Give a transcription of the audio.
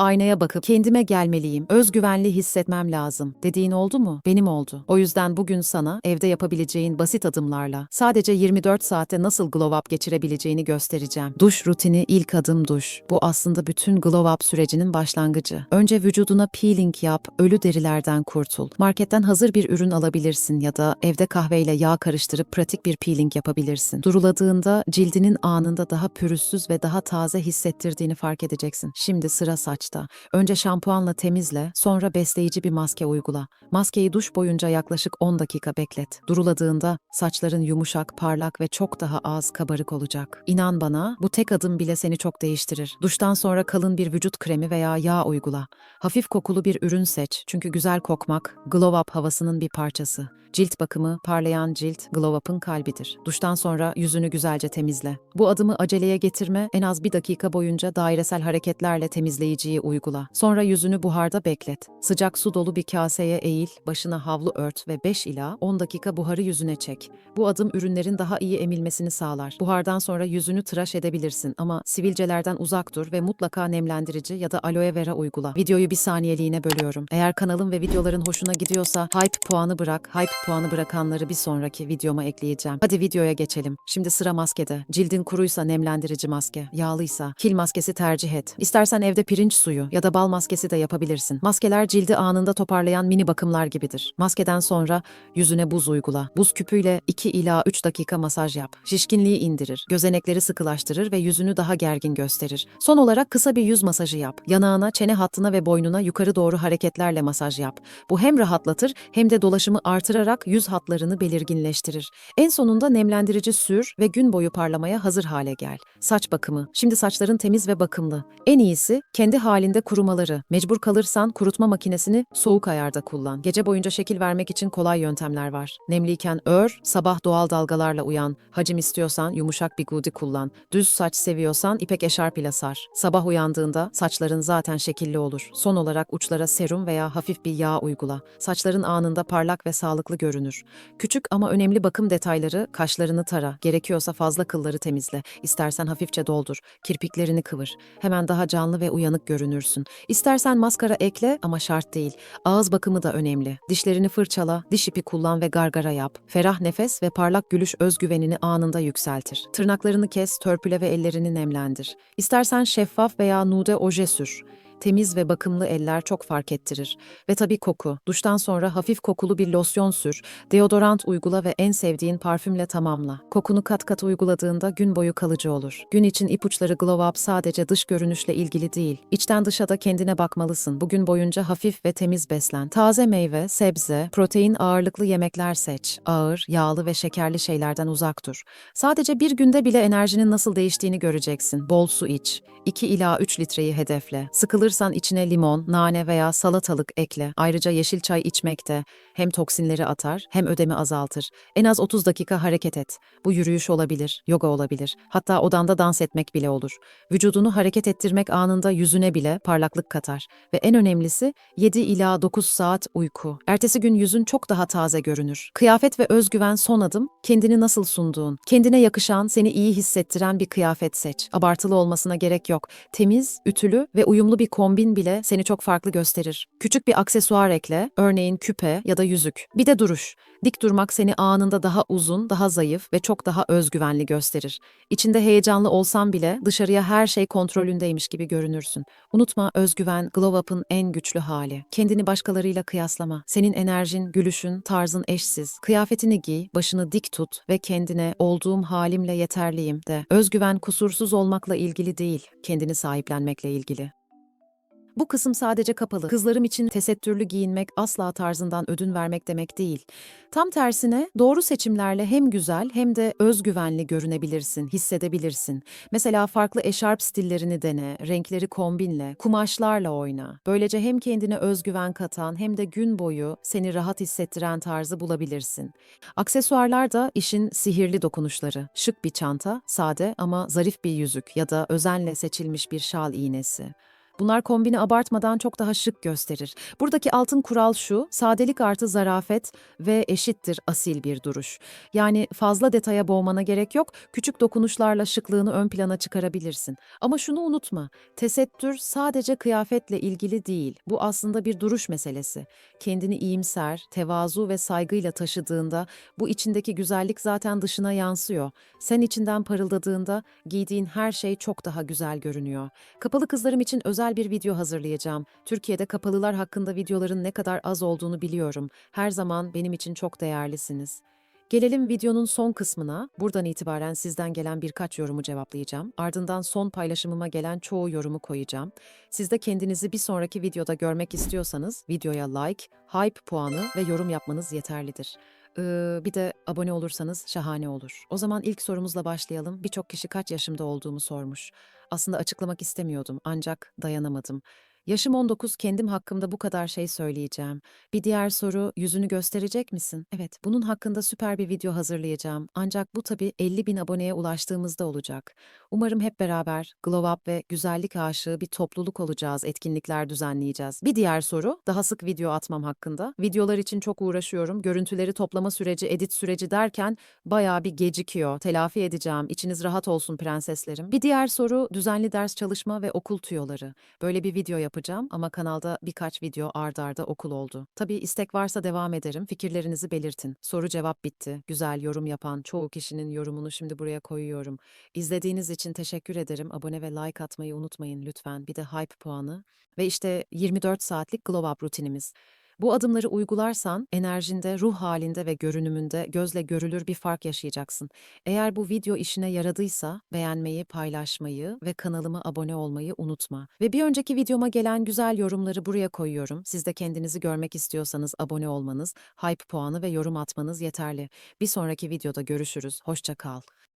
aynaya bakıp kendime gelmeliyim, özgüvenli hissetmem lazım dediğin oldu mu? Benim oldu. O yüzden bugün sana evde yapabileceğin basit adımlarla sadece 24 saatte nasıl glow up geçirebileceğini göstereceğim. Duş rutini ilk adım duş. Bu aslında bütün glow up sürecinin başlangıcı. Önce vücuduna peeling yap, ölü derilerden kurtul. Marketten hazır bir ürün alabilirsin ya da evde kahveyle yağ karıştırıp pratik bir peeling yapabilirsin. Duruladığında cildinin anında daha pürüzsüz ve daha taze hissettirdiğini fark edeceksin. Şimdi sıra saçta. Önce şampuanla temizle, sonra besleyici bir maske uygula. Maskeyi duş boyunca yaklaşık 10 dakika beklet. Duruladığında saçların yumuşak, parlak ve çok daha az kabarık olacak. İnan bana, bu tek adım bile seni çok değiştirir. Duştan sonra kalın bir vücut kremi veya yağ uygula. Hafif kokulu bir ürün seç çünkü güzel kokmak glow up havasının bir parçası. Cilt bakımı, parlayan cilt glow up'ın kalbidir. Duştan sonra yüzünü güzelce temizle. Bu adımı aceleye getirme, en az bir dakika boyunca dairesel hareketlerle temizleyiciyi uygula. Sonra yüzünü buharda beklet. Sıcak su dolu bir kaseye eğil, başına havlu ört ve 5 ila 10 dakika buharı yüzüne çek. Bu adım ürünlerin daha iyi emilmesini sağlar. Buhardan sonra yüzünü tıraş edebilirsin ama sivilcelerden uzak dur ve mutlaka nemlendirici ya da aloe vera uygula. Videoyu bir saniyeliğine bölüyorum. Eğer kanalım ve videoların hoşuna gidiyorsa hype puanı bırak. Hype puanı bırakanları bir sonraki videoma ekleyeceğim. Hadi videoya geçelim. Şimdi sıra maskede. Cildin kuruysa nemlendirici maske, yağlıysa kil maskesi tercih et. İstersen evde pirinç suyu ya da bal maskesi de yapabilirsin. Maskeler cildi anında toparlayan mini bakımlar gibidir. Maskeden sonra yüzüne buz uygula. Buz küpüyle 2 ila 3 dakika masaj yap. Şişkinliği indirir, gözenekleri sıkılaştırır ve yüzünü daha gergin gösterir. Son olarak kısa bir yüz masajı yap. Yanağına, çene hattına ve boynuna yukarı doğru hareketlerle masaj yap. Bu hem rahatlatır hem de dolaşımı artırarak yüz hatlarını belirginleştirir. En sonunda nemlendirici sür ve gün boyu parlamaya hazır hale gel. Saç bakımı. Şimdi saçların temiz ve bakımlı. En iyisi kendi halinde kurumaları. Mecbur kalırsan kurutma makinesini soğuk ayarda kullan. Gece boyunca şekil vermek için kolay yöntemler var. Nemliyken ör, sabah doğal dalgalarla uyan. Hacim istiyorsan yumuşak bir gudi kullan. Düz saç seviyorsan ipek eşarp ile sar. Sabah uyandığında saçların zaten şekilli olur. Son olarak uçlara serum veya hafif bir yağ uygula. Saçların anında parlak ve sağlıklı görünür. Küçük ama önemli bakım detayları kaşlarını tara. Gerekiyorsa fazla kılları temizle. İstersen hafifçe doldur. Kirpiklerini kıvır. Hemen daha canlı ve uyanık görünürsün. İstersen maskara ekle ama şart değil. Ağız bakımı da önemli. Dişlerini fırçala, diş ipi kullan ve gargara yap. Ferah nefes ve parlak gülüş özgüvenini anında yükseltir. Tırnaklarını kes, törpüle ve ellerini nemlendir. İstersen şeffaf veya nude oje sür. Temiz ve bakımlı eller çok fark ettirir. Ve tabii koku. Duştan sonra hafif kokulu bir losyon sür, deodorant uygula ve en sevdiğin parfümle tamamla. Kokunu kat kat uyguladığında gün boyu kalıcı olur. Gün için ipuçları Glow Up sadece dış görünüşle ilgili değil. İçten dışa da kendine bakmalısın. Bugün boyunca hafif ve temiz beslen. Taze meyve, sebze, protein ağırlıklı yemekler seç. Ağır, yağlı ve şekerli şeylerden uzak dur. Sadece bir günde bile enerjinin nasıl değiştiğini göreceksin. Bol su iç. 2 ila 3 litreyi hedefle. Sıkılırsan içine limon, nane veya salatalık ekle. Ayrıca yeşil çay içmek de hem toksinleri atar hem ödemi azaltır. En az 30 dakika hareket et. Bu yürüyüş olabilir, yoga olabilir. Hatta odanda dans etmek bile olur. Vücudunu hareket ettirmek anında yüzüne bile parlaklık katar. Ve en önemlisi 7 ila 9 saat uyku. Ertesi gün yüzün çok daha taze görünür. Kıyafet ve özgüven son adım. Kendini nasıl sunduğun, kendine yakışan, seni iyi hissettiren bir kıyafet seç. Abartılı olmasına gerek yok. Temiz, ütülü ve uyumlu bir kombin bile seni çok farklı gösterir. Küçük bir aksesuar ekle, örneğin küpe ya da yüzük. Bir de duruş. Dik durmak seni anında daha uzun, daha zayıf ve çok daha özgüvenli gösterir. İçinde heyecanlı olsan bile dışarıya her şey kontrolündeymiş gibi görünürsün. Unutma özgüven glow up'ın en güçlü hali. Kendini başkalarıyla kıyaslama. Senin enerjin, gülüşün, tarzın eşsiz. Kıyafetini giy, başını dik tut ve kendine olduğum halimle yeterliyim de. Özgüven kusursuz olmakla ilgili değil, kendini sahiplenmekle ilgili. Bu kısım sadece kapalı. Kızlarım için tesettürlü giyinmek asla tarzından ödün vermek demek değil. Tam tersine doğru seçimlerle hem güzel hem de özgüvenli görünebilirsin, hissedebilirsin. Mesela farklı eşarp stillerini dene, renkleri kombinle, kumaşlarla oyna. Böylece hem kendine özgüven katan hem de gün boyu seni rahat hissettiren tarzı bulabilirsin. Aksesuarlar da işin sihirli dokunuşları. Şık bir çanta, sade ama zarif bir yüzük ya da özenle seçilmiş bir şal iğnesi. Bunlar kombini abartmadan çok daha şık gösterir. Buradaki altın kural şu, sadelik artı zarafet ve eşittir asil bir duruş. Yani fazla detaya boğmana gerek yok, küçük dokunuşlarla şıklığını ön plana çıkarabilirsin. Ama şunu unutma, tesettür sadece kıyafetle ilgili değil. Bu aslında bir duruş meselesi. Kendini iyimser, tevazu ve saygıyla taşıdığında bu içindeki güzellik zaten dışına yansıyor. Sen içinden parıldadığında giydiğin her şey çok daha güzel görünüyor. Kapalı kızlarım için özel bir video hazırlayacağım. Türkiye'de kapalılar hakkında videoların ne kadar az olduğunu biliyorum. Her zaman benim için çok değerlisiniz. Gelelim videonun son kısmına. Buradan itibaren sizden gelen birkaç yorumu cevaplayacağım. Ardından son paylaşımıma gelen çoğu yorumu koyacağım. Siz de kendinizi bir sonraki videoda görmek istiyorsanız videoya like, hype puanı ve yorum yapmanız yeterlidir. Ee, bir de abone olursanız şahane olur. O zaman ilk sorumuzla başlayalım. Birçok kişi kaç yaşımda olduğumu sormuş. Aslında açıklamak istemiyordum ancak dayanamadım. Yaşım 19 kendim hakkımda bu kadar şey söyleyeceğim. Bir diğer soru yüzünü gösterecek misin? Evet bunun hakkında süper bir video hazırlayacağım. Ancak bu tabii 50 bin aboneye ulaştığımızda olacak. Umarım hep beraber Glow Up ve güzellik aşığı bir topluluk olacağız, etkinlikler düzenleyeceğiz. Bir diğer soru daha sık video atmam hakkında. Videolar için çok uğraşıyorum. Görüntüleri toplama süreci, edit süreci derken bayağı bir gecikiyor. Telafi edeceğim. İçiniz rahat olsun prenseslerim. Bir diğer soru düzenli ders çalışma ve okul tüyoları. Böyle bir video yapacağım ama kanalda birkaç video ard arda okul oldu. Tabii istek varsa devam ederim. Fikirlerinizi belirtin. Soru cevap bitti. Güzel yorum yapan çoğu kişinin yorumunu şimdi buraya koyuyorum. İzlediğiniz için teşekkür ederim. Abone ve like atmayı unutmayın lütfen. Bir de hype puanı. Ve işte 24 saatlik glow up rutinimiz. Bu adımları uygularsan enerjinde, ruh halinde ve görünümünde gözle görülür bir fark yaşayacaksın. Eğer bu video işine yaradıysa beğenmeyi, paylaşmayı ve kanalıma abone olmayı unutma. Ve bir önceki videoma gelen güzel yorumları buraya koyuyorum. Siz de kendinizi görmek istiyorsanız abone olmanız, hype puanı ve yorum atmanız yeterli. Bir sonraki videoda görüşürüz. Hoşça kal.